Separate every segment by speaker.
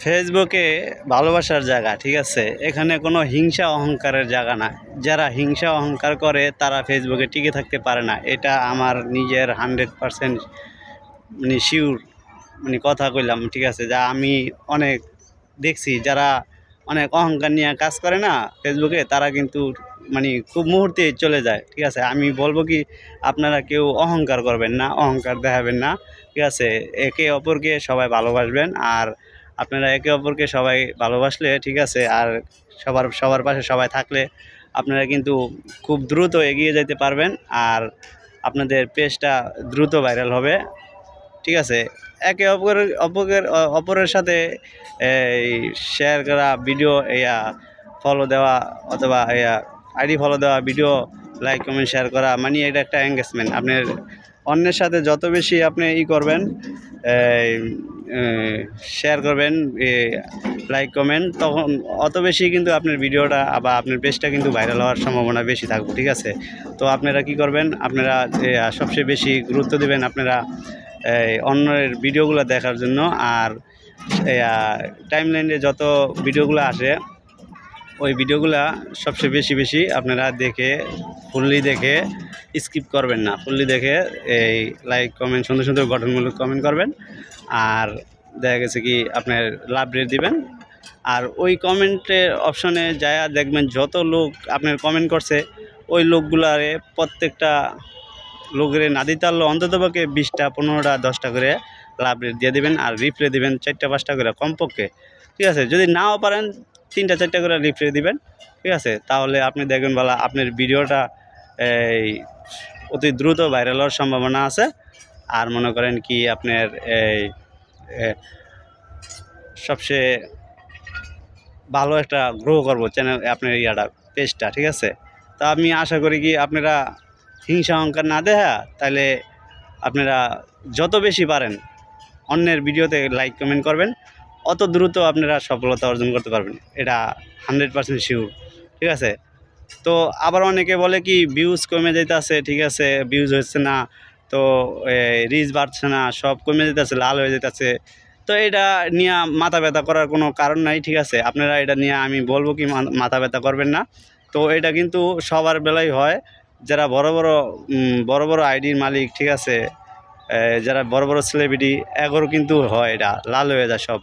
Speaker 1: ফেসবুকে ভালোবাসার জায়গা, ঠিক আছে? এখানে কোনো হিংসা অহংকারের জায়গা না। যারা হিংসা অহংকার করে, তারা ফেসবুকে টিকে থাকতে পারে না। এটা আমার নিজের হান্ড্রেড পারসেন্ট মানে শিওর মানে কথা কইলাম, ঠিক আছে? যা আমি অনেক দেখছি, যারা অনেক অহংকার নিয়ে কাজ করে না ফেসবুকে, তারা কিন্তু মানে খুব মুহূর্তে চলে যায়, ঠিক আছে? আমি বলব কি, আপনারা কেউ অহংকার করবেন না, অহংকার দেখাবেন না, ঠিক আছে? একে অপরকে সবাই ভালোবাসবেন, আর আপনারা একে অপরকে সবাই ভালোবাসলে, ঠিক আছে? আর সবার সবার পাশে সবাই থাকলে আপনারা কিন্তু খুব দ্রুত এগিয়ে যেতে পারবেন আর আপনাদের পেজটা দ্রুত ভাইরাল হবে, ঠিক আছে? একে অপরের অপরের অপরের সাথে, এই শেয়ার করা ভিডিও ইয়া ফলো দেওয়া অথবা ইয়া আইডি ফলো দেওয়া ভিডিও লাইক কমেন্ট শেয়ার করা মানে এটা একটা এঙ্গেজমেন্ট আপনার অন্যের সাথে যত বেশি আপনি ই করবেন শেয়ার করবেন লাইক কমেন্ট তখন অত বেশি কিন্তু আপনার ভিডিওটা বা আপনার পেজটা কিন্তু ভাইরাল হওয়ার সম্ভাবনা বেশি থাকবে, ঠিক আছে? তো আপনারা কি করবেন? আপনারা সবচেয়ে বেশি গুরুত্ব দেবেন আপনারা অন্যের ভিডিওগুলো দেখার জন্য। আর টাইম লাইনে যত ভিডিওগুলো আসে ওই ভিডিওগুলা সবচেয়ে বেশি বেশি আপনারা দেখে, ফুললি দেখে স্কিপ করবেন না। ফুললি দেখে এই লাইক কমেন্ট সুন্দর সুন্দর গঠনমূলক কমেন্ট করবেন। আর দেখা গেছে কি আপনার লাভ রেট দিবেন। আর ওই কমেন্টের অপশনে যায় দেখবেন যত লোক আপনার কমেন্ট করছে, ওই লোকগুলারে প্রত্যেকটা লোকের না দিতে পারলেও অন্ততপক্ষে বিশটা, পনেরোটা, দশটা করে লাভ রেট দিয়ে দেবেন। আর রিপ্লে দিবেন চারটা, পাঁচটা করে কমপক্ষে। ঠিক আছে? যদি নাও পারেন তিনটা, চারটা করে রিপ্লে দিবেন, ঠিক আছে? তাহলে আপনি দেখবেন বলা আপনার ভিডিওটা এই অতি দ্রুত ভাইরাল হওয়ার সম্ভাবনা আছে। আর মনে করেন কি, আপনার এই সবচেয়ে ভালো একটা গ্রো করব চ্যানেল আপনার ইয়াটা পেজটা ঠিক আছে? তা আমি আশা করি কি, আপনারা হিংসা অহংকার না দেখা তাহলে আপনারা যত বেশি পারেন অন্যের ভিডিওতে লাইক কমেন্ট করবেন। অত দ্রুত আপনারা সফলতা অর্জন করতে পারবেন। এটা হান্ড্রেড পার্সেন্ট শিওর, ঠিক আছে? তো আবার অনেকে বলে কি ভিউজ কমে যেতেছে ঠিক আছে ভিউজ হচ্ছে না, তো রিচ বাড়ছে না, সব কমে যেতেছে লাল হয়ে যেতেছে তো এটা নিয়ে মাথা ব্যথা করার কোনো কারণ নাই, ঠিক আছে? আপনারা এটা নিয়ে আমি বলব কি মাথা ব্যথা করবেন না। তো এটা কিন্তু সবার বেলায় হয়, যারা বড় বড় বড় বড় আইডির মালিক, ঠিক আছে? যারা বড় বড় সেলিব্রিটি এগোরও কিন্তু হয় এটা, লাল হয়ে যায় সব।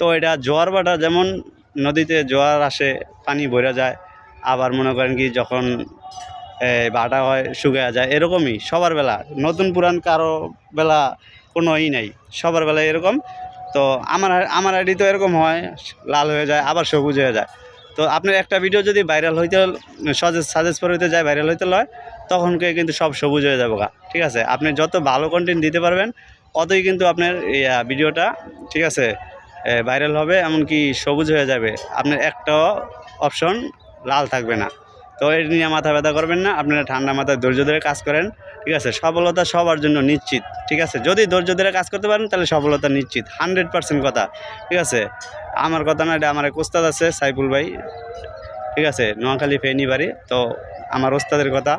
Speaker 1: তো এটা জোয়ার ভাটা যেমন নদীতে জোয়ার আসে, পানি ভরে যায়, আবার মনে করেন কি যখন ভাটা হয়, শুকিয়ে যায়, এরকমই সবার বেলা। নতুন পুরান কারও বেলা কোনো ই নাই, সবার বেলা এরকম। তো আমার আমার আইডি তো এরকম হয়, লাল হয়ে যায়, আবার সবুজ হয়ে যায়। তো আপনার একটা ভিডিও যদি ভাইরাল হইতে সজেস সাজেস্ট করে হইতে যায়, ভাইরাল হইতে লয় তখনকে কিন্তু সব সবুজ হয়ে যাবে ঠিক আছে? আপনি যত ভালো কন্টেন্ট দিতে পারবেন, অতই কিন্তু আপনার ভিডিওটা, ঠিক আছে? ভাইরাল হবে, এমনকি সবুজ হয়ে যাবে। আপনার একটাও অপশন লাল থাকবে না। তো এর নিয়ে মাথা ব্যথা করবেন না, আপনারা ঠান্ডা মাথায় ধৈর্য ধরে কাজ করেন, ঠিক আছে? সফলতা সবার জন্য নিশ্চিত, ঠিক আছে? যদি ধৈর্য ধরে কাজ করতে পারেন, তাহলে সফলতা নিশ্চিত হান্ড্রেড পার্সেন্ট কথা, ঠিক আছে? আমার কথা না, এটা আমার এক ওস্তাদ আছে, সাইফুল ভাই, ঠিক আছে? নোয়াখালী ফেনি বাড়ি তো আমার ওস্তাদের কথা,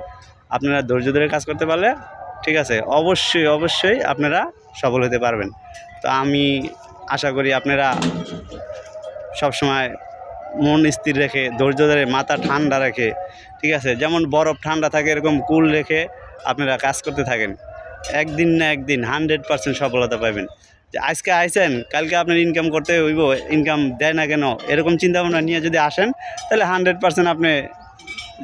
Speaker 1: আপনারা ধৈর্য ধরে কাজ করতে পারলে, ঠিক আছে? অবশ্যই অবশ্যই আপনারা সফল হতে পারবেন। তো আমি আশা করি আপনারা সবসময় মন স্থির রেখে, ধৈর্য ধরে, মাথা ঠান্ডা রেখে, ঠিক আছে? যেমন বরফ ঠান্ডা থাকে, এরকম কুল রেখে আপনারা কাজ করতে থাকেন। একদিন না একদিন হান্ড্রেড পার্সেন্ট সফলতা পাবেন। যে আজকে আইসেন কালকে আপনার ইনকাম করতে হইব ইনকাম দেয় না কেন? এরকম চিন্তা ভাবনা নিয়ে যদি আসেন, তাহলে হান্ড্রেড পার্সেন্ট আপনি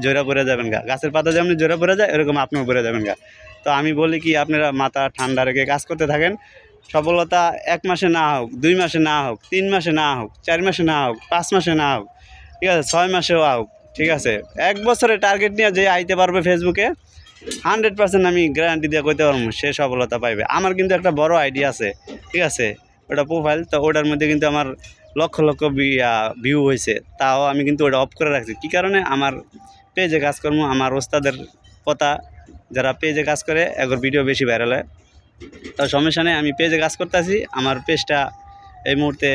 Speaker 1: জোড়া পড়ে যাবেন গা। গাছের পাতা যেমন জোড়া পড়ে যায়, এরকম আপনিও পড়ে যাবেন গা। তো আমি বলি কি, আপনারা মাথা ঠান্ডা রেখে কাজ করতে থাকেন। সফলতা এক মাসে না হোক, দুই মাসে না হোক, তিন মাসে না হোক, চার মাসে না হোক, পাঁচ মাসে না হোক, ঠিক আছে, ছয় মাসেও হোক, ঠিক আছে। এক বছরে টার্গেট নিয়ে যে আইতে পারবে ফেসবুকে হান্ড্রেড পার্সেন্ট আমি গ্যারান্টি দিয়ে কইতে পারব সে সফলতা পাইবে। আমার কিন্তু একটা বড় আইডিয়া আছে, ঠিক আছে, ওটা প্রোফাইল তো ওটার মধ্যে কিন্তু আমার লক্ষ লক্ষ ভিউ হয়েছে তাও আমি কিন্তু ওটা অফ করে রাখছি। কী কারণে? আমার পেজে কাজকর্ম, আমার ওস্তাদের কথা, যারা পেজে কাজ করে, এগোর ভিডিও বেশি ভাইরাল হয়। তো সমস্যা নেই, আমি পেজে কাজ করতেছি, আমার পেজটা এই মুহূর্তে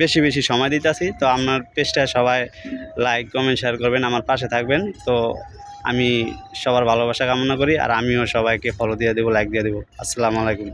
Speaker 1: বেশি বেশি সময় দিতেছি, তো আমার পেজটা সবাই লাইক কমেন্ট শেয়ার করবেন, আমার পাশে থাকবেন, তো আমি সবার ভালোবাসা কামনা করি, আর আমিও সবাইকে ফলো দিয়ে দেবো লাইক দিয়ে দেবো, আসসালামু আলাইকুম।